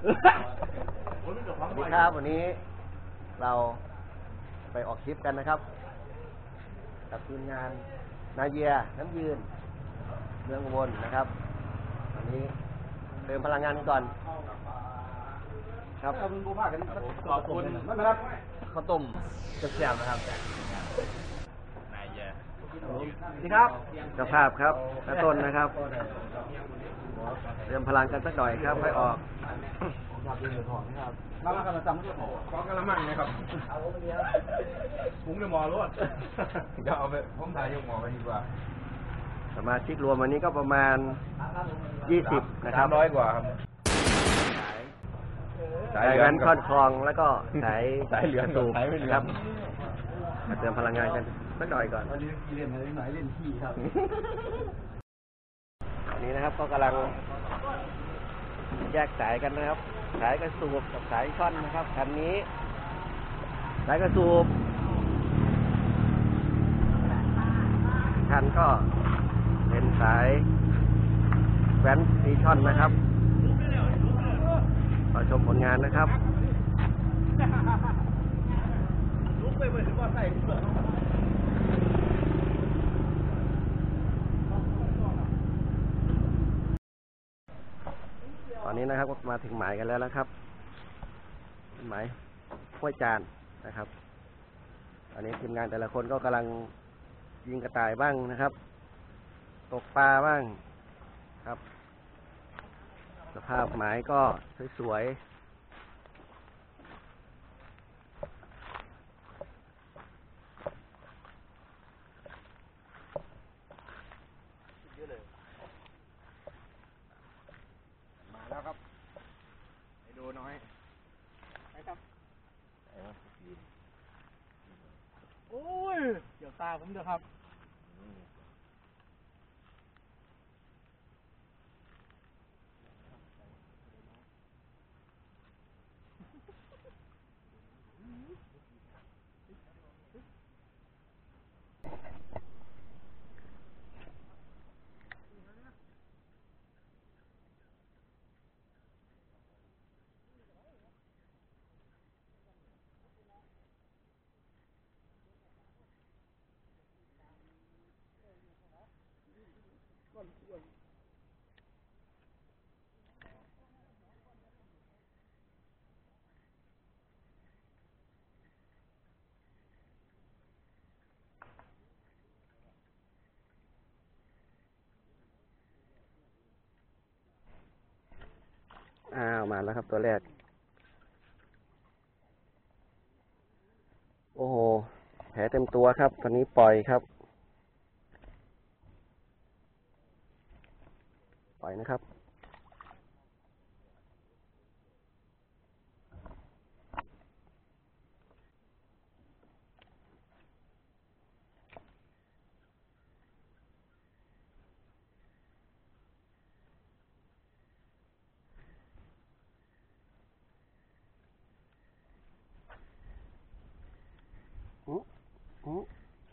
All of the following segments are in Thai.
สวัสดีครับวันนี้เราไปออกทริปกันนะครับ กับทีมงานนาเยียน้ำยืนเมืองอุบลนะครับวันนี้เติมพลังงานกันก่อน ครับขอบคุณไม่เป็นไรข้าวต้มกระเทียมนะครับนายเยสวัสดีครับเจ้าภาพครับน้าต้นนะครับ เติมพลังกันสักหน่อยครับค่อยออกแล้วก็มาจำขอกระมังนะครับถุงในหมอรถเดียวเอาไปผมถ่ายยกหมอไปดีกว่าสมาชิกรวมวันนี้ก็ประมาณยี่สิบนะครับร้อยกว่าครับสายแหวนค่อนคลองแล้วก็สายสายเหลืองสูบสายไม่เหลือครับมาเติมพลังงานกันสักหน่อยก่อนเล่นอะไรไหนเล่นขี้ครับ นี้นะครับ ก็กำลังแยกสายกันนะครับ สายกระสูบกับสายช่อนนะครับคันนี้ สายกระสูบคันก็เป็นสายแว้นซีช่อนนะครับขอชมผลงานนะครับตอน อนนี้นะครับมาถึงหมายกันแล้วนะครับ หมายห้วยจานนะครับ อันนี้ทีมงานแต่ละคนก็กำลังยิงกระต่ายบ้างนะครับ ตกปลาบ้างครับ สภาพหมายก็สวยๆ เดี๋ยวตาผมเถอะครับ อ้าวมาแล้วครับตัวแรก โอ้โห แผลเต็มตัวครับ ตอนนี้ปล่อยครับ ปล่อย นะครับ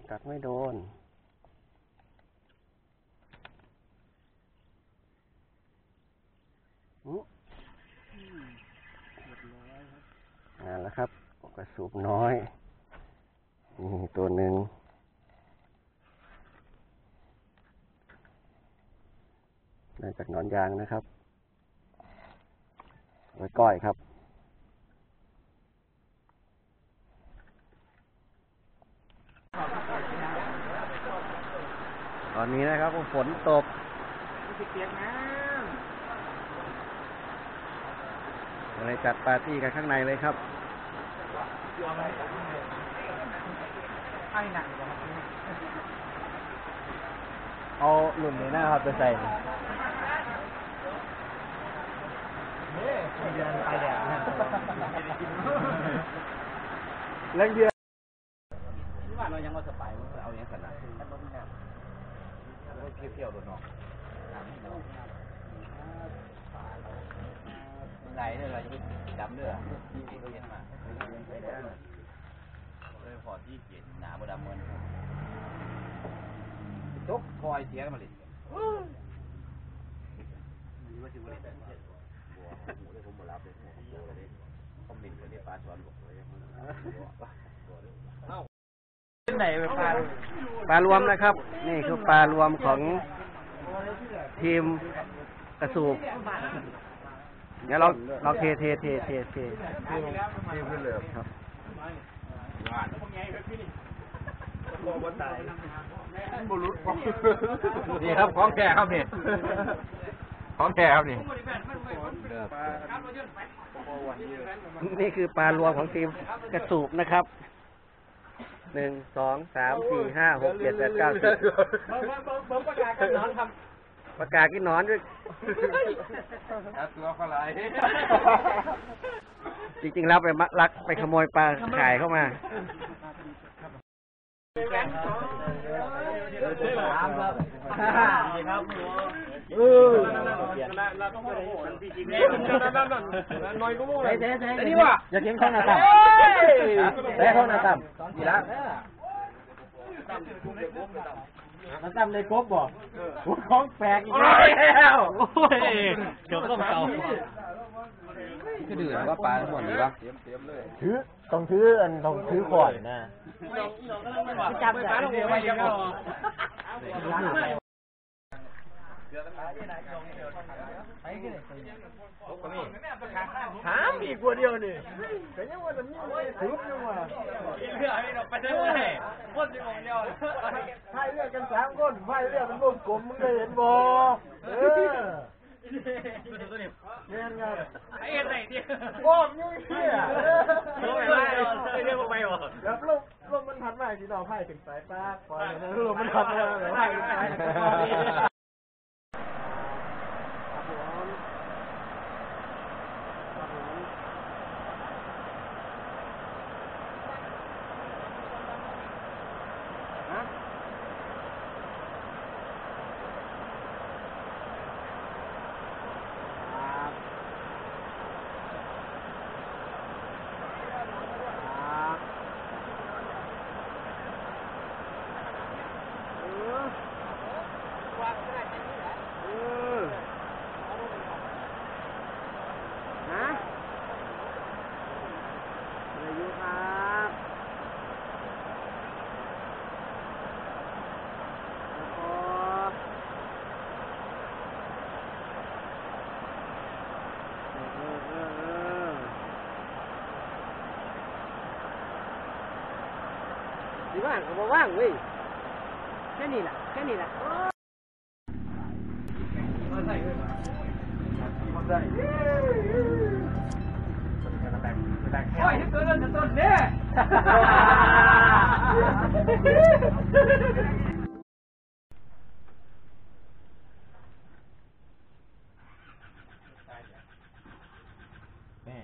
กัดไม่โดน อุ๊อ่าแล้วครับ กระสูบน้อย นี่ตัวหนึ่ง ได้จากหนอนยางนะครับเอาไว้ก้อยครับ ตอนนี้นะครับฝนตกเปียกน้เลยจัดปาร์ตี้กันข้างในเลยครับ เอาหลุมนี้นะครับไปใส่เนี่ยเดือนไปแดดนะเล่นเดียวที่ว่าเรายังว่าสบายมันเอาอย่างขนาดนั้นต้องงานเราเที่ยวๆโดนออก ไหนเนี่ยเราจะไปดำเนื้อที่เขาเย็นมาเลยพอที่เขียนหนาบดำเงินจกคอยเสียมาเลยมีว่าสิบวันเลยบัวหูเลยผมหมดรับเลยไหนไปปลาปลารวมนะครับ นี่คือปลารวมของทีมกระสูบ เดี๋ยวเราเราเทเทเทเทเททีมขึ้นเลยครับบุรุษนี่ครับของแท้ครับนี่ของแท้ครับนี่นี่คือปลารวมของทีมกระสูบนะครับหนึ่งสองสามสี่ห้าหกเจ็ดแปดเก้าสิบ ประกาศกินหนอนด้วยตัวก็ไหลจริงๆแล้วไปมักลักไปขโมยปลาขายเข้ามานี่ว่ะอย่าเถียงข้างหน้าต่ำเฮ้ยข้างหน้าต่ำนี่ละ มันต่ำในกบบ่ของแปลกอีกแล้วโอ้ยเดี๋ยวก็เก่าก็ดื้อว่าปลาหมดหรือวะถือต้องถืออันต้องถือก่อนนะจำได้เดี๋ยวไปยังถามอีกกว่าเดียวนี่แต่ยังว่าจะมี ถือยังว่าเรื่องนี้เราไปได้ไหมคนที่มองเดียวพายเรือดกันสามคนพายเรือเป็นวงกลมมึงเคยเห็นบ่เออเรียนกันไอ้ไหนเนี่ยโอ้ยยุ่งเหี้ยลงไปไม่ได้ลงไปหรอแล้วลมลมมันพัดมาที่เราไพายถึงสายฟ้าปล่อยลมมันพัดมาเลยพายถึงสายฟ้า ฮะอายุครับแล้ วก็เออเออเออเออดีว่างก็บ่ว่างเว้ยแค่นี้แหละแค่นี้แหละ โอ้ยตัวนั้นต้นเนี่ย แม่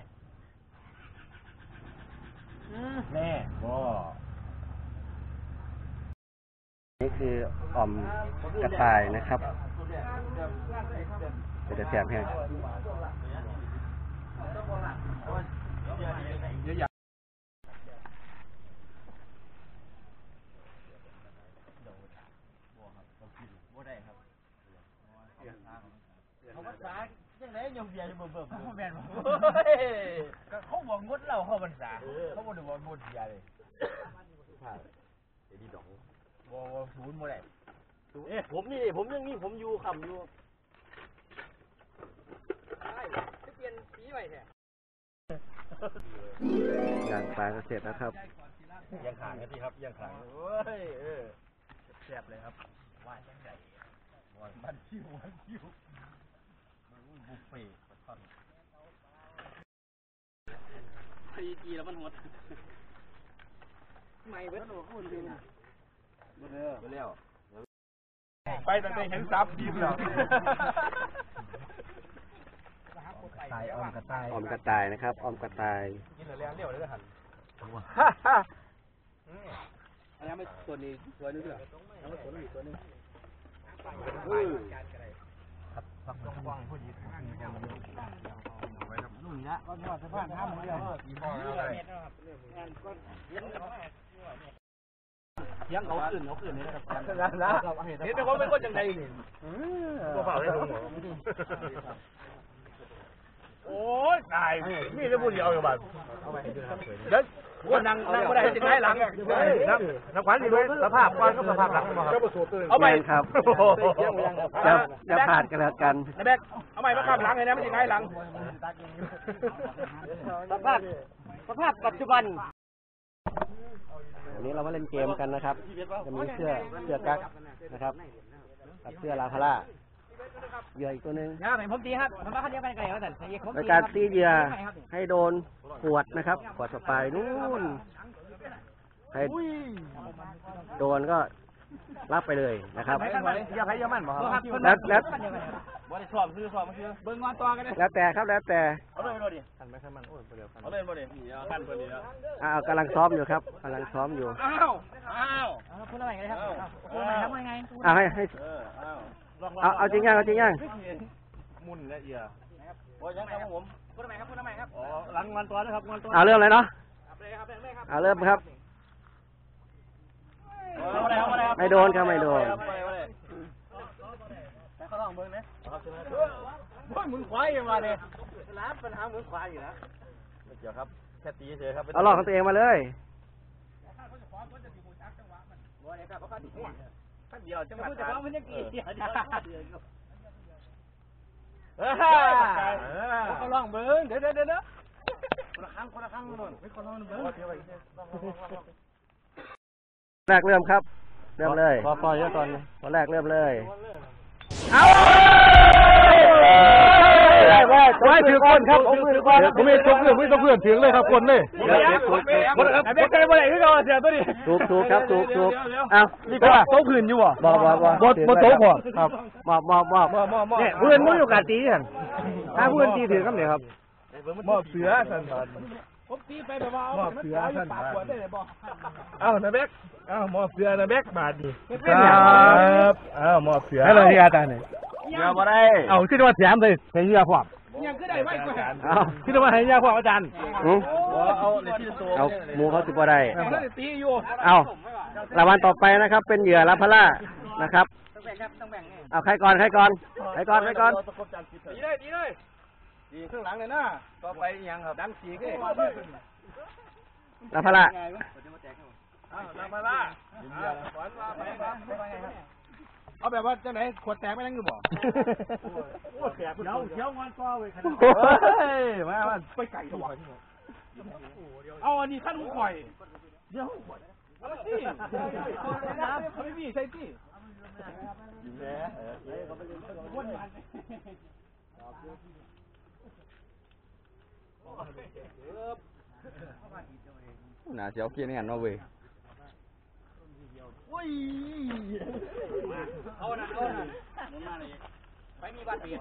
แม่ก็ นี่คื ออ่อมกระต่ายนะครับจะจะแสบแห้งเขาภาษายังไงยังเบียร์อยู่เบิ่มเบิ่มแม่นบ่ก็เขาบอกงดเหล้าเข้าพรรษาเขาบ่ได้บอกงดเบียร์เลย บ่บ่ศูนย์บ่ได้เอ๊ะผมนี่ผมยังนี่ผมอยู่คำอยู่อย่างปลาก็เสร็จแล้วครับ ยังขางกันดีครับยังขางโอ้ยเออแซ่บเลยครับว่าจังไดว่ามันคิวมันคิวบุฟเฟ่ต์ปลาช่อนทีแล้วมันหมดไม่เบิดหนูพูดจริง ไปตั้งแต่เห็นซับทีมแล้วตายอ้อมกระต่ายออมกระต่ายนะครับออมกระต่ายกินแล้วเลี้ยวเลยหันอันนี้ไม่ตัวนี้ตัวนี้ด้วยแล้วตัวนี้ตัวนี้ครับพักต้องฟังพูดดีนุ่นละก็นวดสะพานห้ามเดียว ยังเขาขึ้นเขาขึ้นนี่นะครับเห็นแต่ว่าเป็นคนจังไดตัวเปล่าเลยผมโอ้ยตายนี่จะพูดเดียวอยู่บ้านเด็กว่านั่งนั่งไม่ได้ติดท้หลังนักนักขวัญดีไหมสภาพก่อนก็สภาพหลังมาครับเอาไปแม่นครับจะจะผ่านกันแล้วกันไอ้แบกเอาใหม่มาข้ามหลังเลยนะไม่ติดท้หลังสภาพสภาพปัจจุบัน วันนี้เรามาเล่นเกมกันนะครับ จะมีเสื้อเสื้อกั๊กนะครับกับเสื้อลาพาร่าเหยื่ออีกตัวหนึ่งครับผมตีครับผมว่าเขาเดียวกันไกลแล้วแต่ผมในการตีเหยื่อให้โดนขวดนะครับขวดสปายนู่นให้โดนก็รับไปเลยนะครับอย่าใครอย่ามันบ่ครับแล้วแล้ว บ่ได้สอบซื้อสอบมาซื้อเบิ่งงอนตัวกันเลยแล้วแต่ครับแล้วแต่ เอาเลยบ่ดิคันไหมคันมันโอ้ยบ่เดียวคันเอาเลยบ่ดิคันบ่ดิอ่ากำลังซ้อมอยู่ครับกำลังซ้อมอยู่อ้าวอ้าวพูดอะไรกันครับพูดอะไรครับว่าไงอ่าให้ให้เอออ้าวเอาเอาจริงยังเอาจริงยังมุนและเอียโอ้ยยังครับผมพูดอะไรครับพูดอะไรครับอ๋อหลังงอนตัวนะครับงอนตัวเอาเริ่มเลยเนาะเอาเริ่มครับไม่โดนครับไม่โดนแต่เขา ลองเบิ่งนะโอ้ยมุนควายมาเนี่ยร้านปัญหามุนควายอยู่นะไม่เกี่ยวครับแค่ตีเฉยครับเอาลอกของตัวเองมาเลยท่านเดียวจังหวัดพูดแต่ว่ามันยังกี่เดียวเขาลองเบิ่งเดี๋ยวเดี๋ยวเดี๋ยวคนละครั้งคนละครั้งนู่นไม่คนละเบิ่งแรกเริ่มครับ เริ่มเลยพอพอเยอะตอนนี้ตอนแรกเริ่มเลย ไม่ถือคนครับผมถือคนผมไม่ต้องเพื่อนไม่ต้องเพื่อนถึงเลยครับคนเลยคนครับเด็กใจบ่ได้คือเราเสียตัวนี้ถูกถูกครับถูกถูกเอานี่ก็โต๊ะพื้นอยู่บ่บอกบอกบอกบ่บ่โต๊ะพอครับมอบมอบมอบมอบมอบมอบเนี่ยเพื่อนไม่มีโอกาสตีกันถ้าเพื่อนตีถือกันเดี๋ยวครับมอบเสือท่าน ผมตีไปแบบว่ามอบเสือท่านเอ้านะแบกเอ้ามอบเสือนะแบกบาทดิครับเอ้ามอบเสือให้เลยที่อาจารย์เนี่ยเสือบ่ได้เอาขึ้นมาแถมเลยใช้เยื่อพร้อมยังคือได้ไว้กว่าเอาคิดว่าให้ยาพวกอาจารย์อืมเอาในที่ตัวเอาหมูเขาสิบบ่ได้เอาได้ตีอยู่เอารางวัลต่อไปนะครับ เป็นเหยื่อลาพาร่านะครับต้องแบ่งครับต้องแบ่งไงเอาใครก่อนใครก่อนใครก่อนใครก่อน ตีเลยตีเลย ตีข้างหลังเลยนะต่อไปยังครับดังสีก็ลาพาร่าอ้าวลามาล่าสอนมาไปครับเอาแบบว่าจะไหนขวดแตกไม่นั่งอยู่บ่โอ้แตกเดี๋ยวเดี๋ยวงอนก้อเว้ยเฮ้ยมามาไปไก่ตัวเอาอันนี้ขั้นหูข่อย เดี๋ยวเอาสิเอาไม่มีใช่สิ น่าเสียวเกียร์นี่กันมาเว้ยเอาหน่ะเอาหน่ะไปมีบัตรเบียด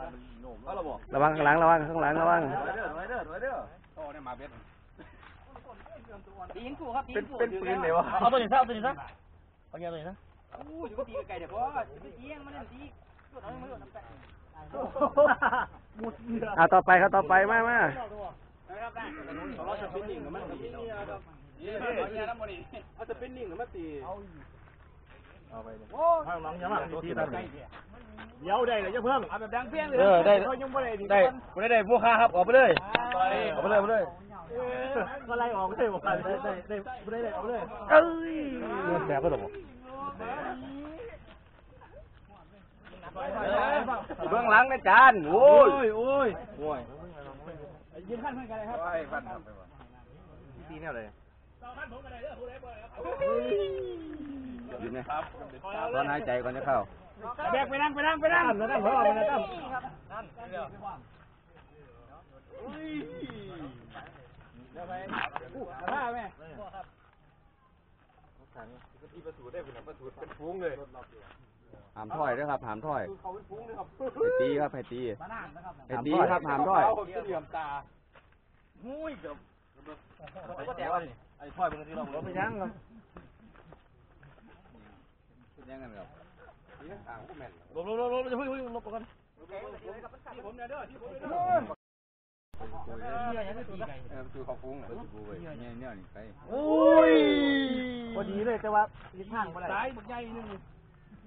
เอาละบ่ระวังข้างหลังระวังข้างหลังระวังเด้อเด้อเด้อโอ้เนี่ยมาเบ็ดตีนกูครับตีเป็นนกูเป็นปืนเลยวะเอาตัวนี้ซะเอาตัวนี้ซะเอาเงี้ยตัวนี้ซะอู้อยู่ก็ตีไกลเดี๋ยวพ่อจะตียังมันนั่นตีเอาไม่รู้น้ำตาเอาต่อไปครับต่อไปมามา ครับได้เราจะเป็นหนึ่งกับมันตีนี่เอาจะเป็นหนึ่งกับมันตีเอาไปเลยโอ้ทางน้องยังมาตีตาเดี๋ยวได้เลยจะเพิ่มเอาแบบดังเพี้ยงเลยเออได้ยังไม่ได้ได้ไม่ได้พวกค้าครับออกไปเลยออกไปเลยออกไปเลยก็ไล่ออกเลยบอกได้ได้ได้ได้ได้ออกเลยเอ้ยแสบก็หรอเบื้องหลังอาจารย์โอ้ยโอ้ยโอ้ย ยืนขั้นเพื่อนกันเลยครับไอ้ฟันครับตีแนวเลยหยุดไหมครับตอนหายใจก่อนจะเข้าแบกไปนั่งไปนั่งไปนั่งไปนั่งเพราะว่าไปนั่งผ้าแม่หามถ้อยด้วยครับหามถ้อยให้ตีครับให้ตีให้ตีครับหามถ้อยเหลี่ยมตาหุ้ยกับก็แต่ว่าไอ้ถ้อยเป็นที่เราไปนั่งครับยังกันครับลบลบลบลบจะพึ่งพึ่งลบกันคือเขาฟุ้งเลยบูเว้ยเนี่ยเนี่ยนี่ไปโอ้ยพอดีเลยแต่ว่าลิ้นห่างไปไหนสายบักใหญ่นึง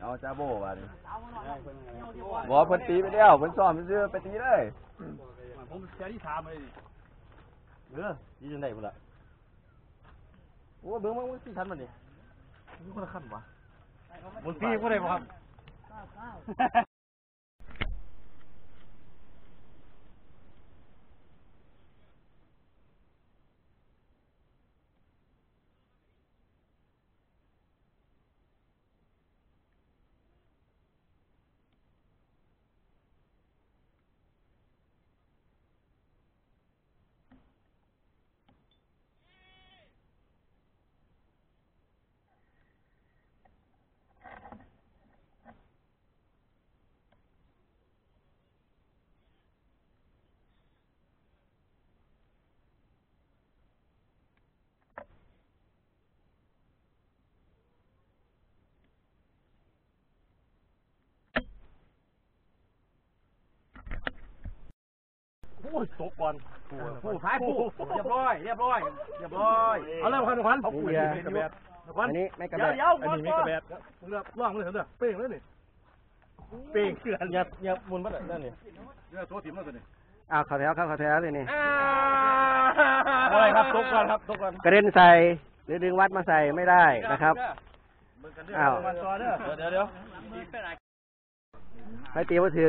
เอาจ้าโบมาดิบอกเพิ่นตีไปแล้วเพิ่นซ้อมซื้อไปตีเลยผมเสียที่ถามเลยเออยี่จนได้พุ่นละโอ้เบิ้งมันสี่ชั้นมันนี่มีคนละขั้นวะบนพี่ก็ได้ป่ะครับ โอ้ยตกบอลผู้ท้ายผู้เรียบร้อยเรียบร้อยเรียบร้อยเอาเลยพันพันนี่เบียร์อันนี้ไม่กระแบเดี๋ยวบเดี๋ยวอันนี้ไม่กระแบดเลือกล่องเลยเถอะเป้งเลยนี่เป้งเกลือนอย่าอย่ามุนมาได้นี่เดี๋ยวโซ่ถิ่มมาตัวนี้อ้าวเข้าแถวครับเข้าแถวเลยนี่อะไรครับตกก่อนครับตกก่อนกระเด็นใส่หรือดึงวัดมาใส่ไม่ได้นะครับอ้าวมันต่อเด้อเดี๋ยวเดี๋ยวไปตีมาถือ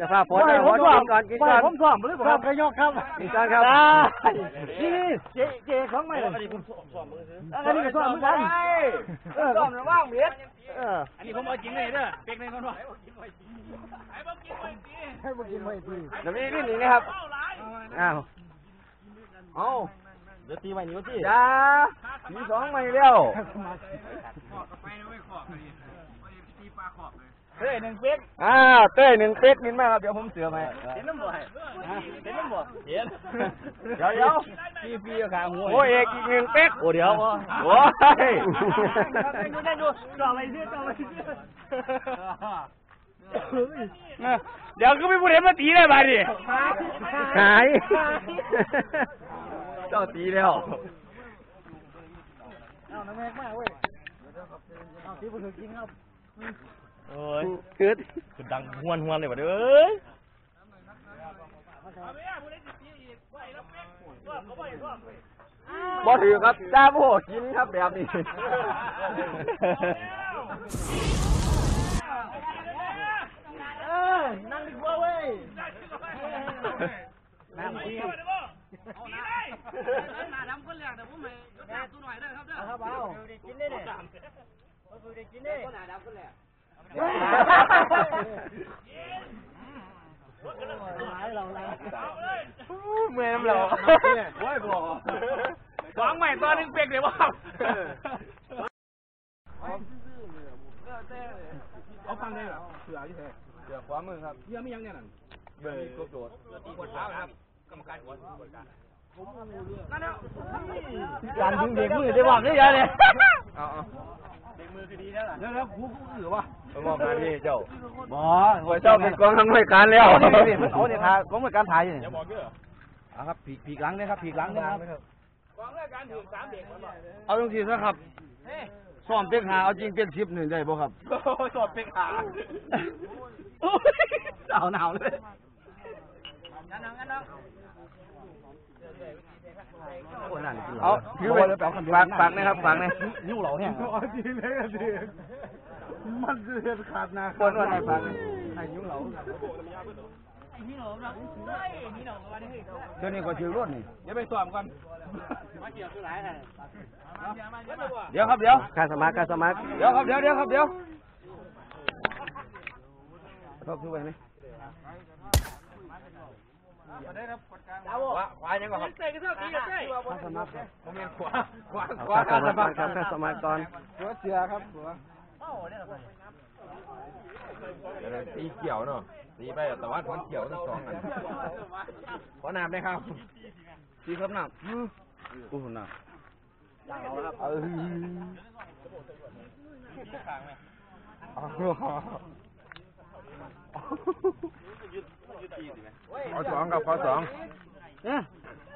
ย่าพาพอใจพอกินก่อนกินก่อนผมซ้อมเลยครับกระยอกครับกินก่อนครับนี่เจ๊เจ๊ของใหม่อันนี้ผมซ้อมมือซื้ออันนี้ก็ซ้อมเหมือนกันเออซ้อมนะว่างเบียดเอออันนี้ผมเอาจริงเลยเด้อเป็กในคนว่าให้มากินไม่ดีเดี๋ยวนี้นี่หนีนะครับอ้าวเอาเดี๋ยวตีใหม่นี่ก็ตีจ้ามีสองไม่เร็วเฮ้ย หนึ่งเป๊กอ้าวเต้ยหนึ่งเป๊กนินมากครับเดี๋ยวผมเสือไหมเห็นน้ำบ่อยเห็นน้ำบ่เห็นเดี๋ยวเดี๋ยวพี่พี่ขาหัวโอ้ยเอกอีกหนึ่งเป๊กโอ้เดี๋ยวโอ้ยดูได้ดูจ่ออะไรเสื้อจ่ออะไรเสื้อเดี๋ยวก็ไม่พูดเห็นมาตีได้บาดิหาย เจ้าตีแล้ว เอาน้ำแม็กมากเว้ยเอาที่ผมจริงครับ โอ้ยคือคือดังหวนหวนเลยว่ะเด้อบ่ถือครับจ้าโบกินครับแบบนี้นั่งดีกว่าเว้ยนั่งดีหน้าดำคนแรกแต่ผมไม่ยกตัวหน่อยเด้อครับเด้อครับเอากินได้เนี่ยกินได้หน้าดำคนแรก เราเราเมื่อยน้ำเหลาโอ้ยบอกสองใหม่ตัวหนึงเป็กเดี๋ยวว่าเอาฟังได้เหรอเสือที่แท้เสือขวามือครับเสือไม่ยังเนี่ยนั่นเบย์กบโดดตีกดเท้าครับกรรมการกดกดการ การดึงเด็กมือได้บอกได้ยังเนี่ยเอาเอาเดี๋ยวแล้วกูกูเหลือวะไปมอบหน้าที่เจ้าบอโอ้ยเจ้าเป็นกองทำรายการแล้วเอาเนี่ยทายผมเป็นการถ่ายอยู่เนี่ยเอาครับผีผีหลังนะครับผีหลังนะครับกองเลิกการถือสามเด็กมันบอกเอาตรงทีนะครับซ้อมเป็นหาเอาจริงเป็นสิบหนึ่งได้บ่ครับโอ้ยสดเป็กขาหนาวหนาวเลยงั้นเอางั้นเอา เอาถือไปฝากฝากนะครับฝากนะนิ้วเหล่าเนี่ยจริงเลยจริงมันจะเห็นขาดนาคนวันไหนฝากนะให้ยุ่งเหลาไอ้นี่หนูนะเฮ้ยนี่หนูมาดิเฮ้ยเดี๋ยวนี้ก็ถือรถนี่เดี๋ยวไปสอบก่อนมาเกี่ยวคือหลายน่ะมาเดี๋ยวมาเดี๋ยวมาเดี๋ยวครับเดี๋ยวการสมัครการสมัครเดี๋ยวครับเดี๋ยวเดี๋ยวครับเดี๋ยวทบทุกไปไหม ว่าควายยังก่อนครับเตะกันเท่ากี้กันใช่ข้าสมัครครับผมยังขวาขวาเอาขวาข้าสการมัสครมัครครับข้าสมัครก่อนหัวเสือครับหัวเดี๋ยวนะตีเกี่ยวเนาะตีไปแต่ว่าคนเกี่ยวทั้งสองอันขอน้ำได้ครับตีครับน้ำอู้หูน่ะเออขอ สองครับขอสองเนี่ย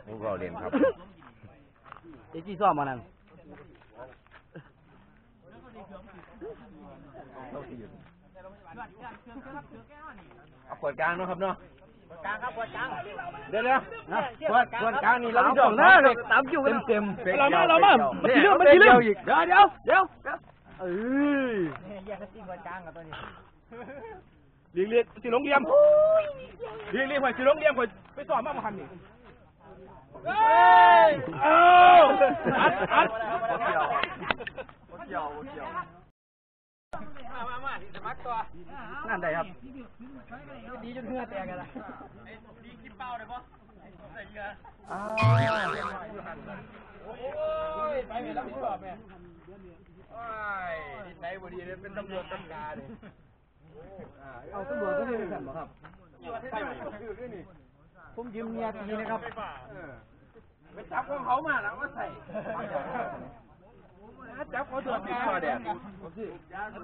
ผมก็เรียนครับไอ้จี้ซ่อมมานั่นเอาขวดกลางเนาะครับเนาะกลางครับปวดกลางเดี๋ยวเดี๋ยวนะขวดขวดกลางนี่เราเอาไม่สต้อองงหน้านะเลยตามคิวเต็มเต็มเรามาเรามาเนี่ยเรื่องมันเต็กี่มเรื่เดีองยวอีกเดี๋ยวเดี๋ยวเดี๋ยวเอ้ยแยกกันตีปวดกลางกับตัวนี้ เรียกเรียกสิลงเรียมเรียกเรียกหอยสิลงเรียมหอยไปสอนมาพันนี่เอ้ยเอาอัดอัดมามามาสมัครตัวนั่นใดครับดีจนเหงื่อแตกกันละดีกินเปล่าเลยปะใส่เยอะโอ้ยไปไม่รับผิดชอบแม่โอ้ยนิสัยบ่ดีเลยเป็นตำรวจตำกาเลย เอาตำรวจก็ได้เป็นสันบ่ครับผมยืมเมียตีนะครับไปจับของเขามาแล้วมาใส่จับเขาตรวจติดคอแดง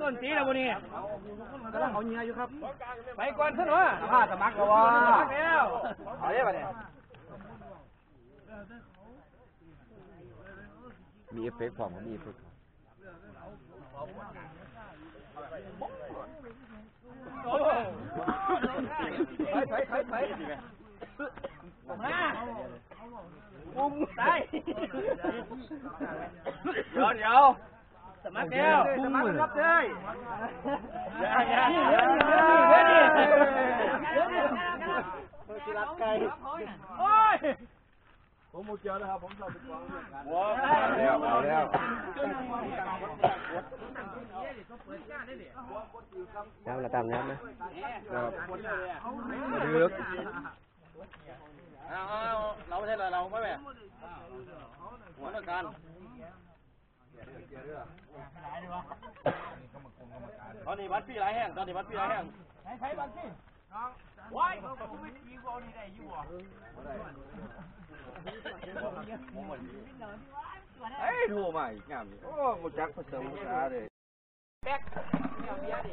ต้นสีแล้ววันนี้กำลังเอาเมียอยู่ครับ ไปก่อนซะหน่อยผ้าสมัครก็ว่าแล้วเอาได้ป่ะเนี่ยมีเอฟเฟกต์ของมีเอฟเฟกต์ ไปไปไปไปมาปุ้มตายเดี๋ยวเดี๋ยว สมัครแล้วสมัครครับเด้ยอย่าอย่านี่อย่าเดี๋ยวอนี่ย่าเดี๋ยวนี่อย่าสิรักไก่โอ้ยผมมูเจียวนะครับ ผมชอบไปกวางเรื่องกันแล้วเอาแล้วน้ำระตามน้ำนะดึกเอาเอาเราไม่ใช่เราเราไม่แบบหัวต้องการตอนนี้วัดพี่ไรแห้งตอนนี้วัดพี่ไรแห้งใช้บั ตรพี่ว้ายผมไม่ตีกอนี่ได้อยู่อะเอ้ยโทรมาอีกงามโอ้บ่จักภาษาภาษาเลยแบกเอาเบียดิ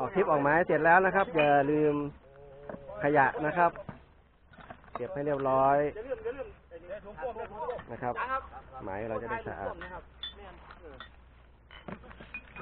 ออกคลิปออกหมาเสร็จแล้วนะครับ อย่าลืมขยะนะครับ เก็บให้เรียบร้อยนะครับ หมายเราจะได้สะอาด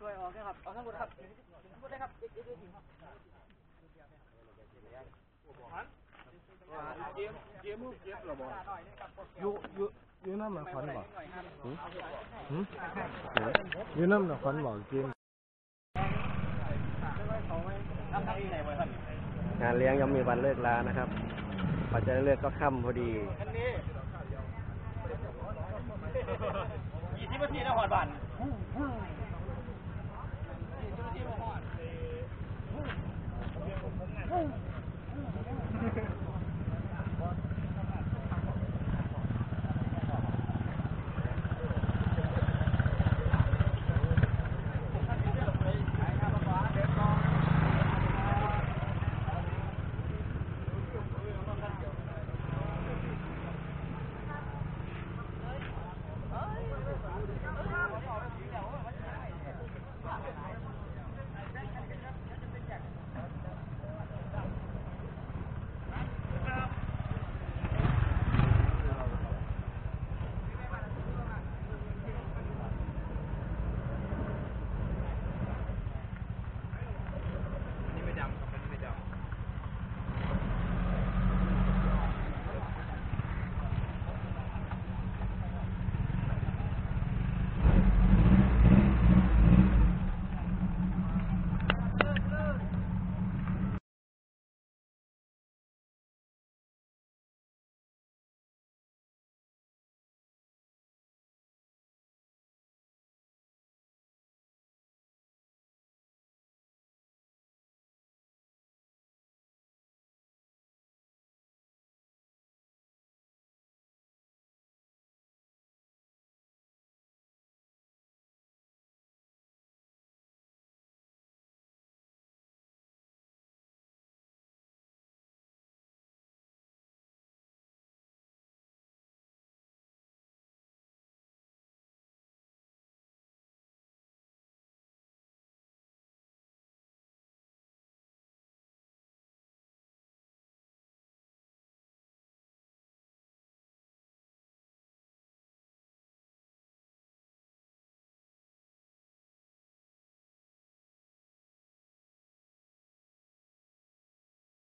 ช่วยออกนะครับเอาทั้งหมดครับทั้งหมดเลยครับอยู่อยู่อยู่น้ำหนักควันบ่อยู่น้ำหนักควันบ่กินงานเลี้ยงยังมีวันเลิกลานะครับพอจะเลิกก็ค่ำพอดีีที่มาที่แล้หอดบันที่ที่มาหอด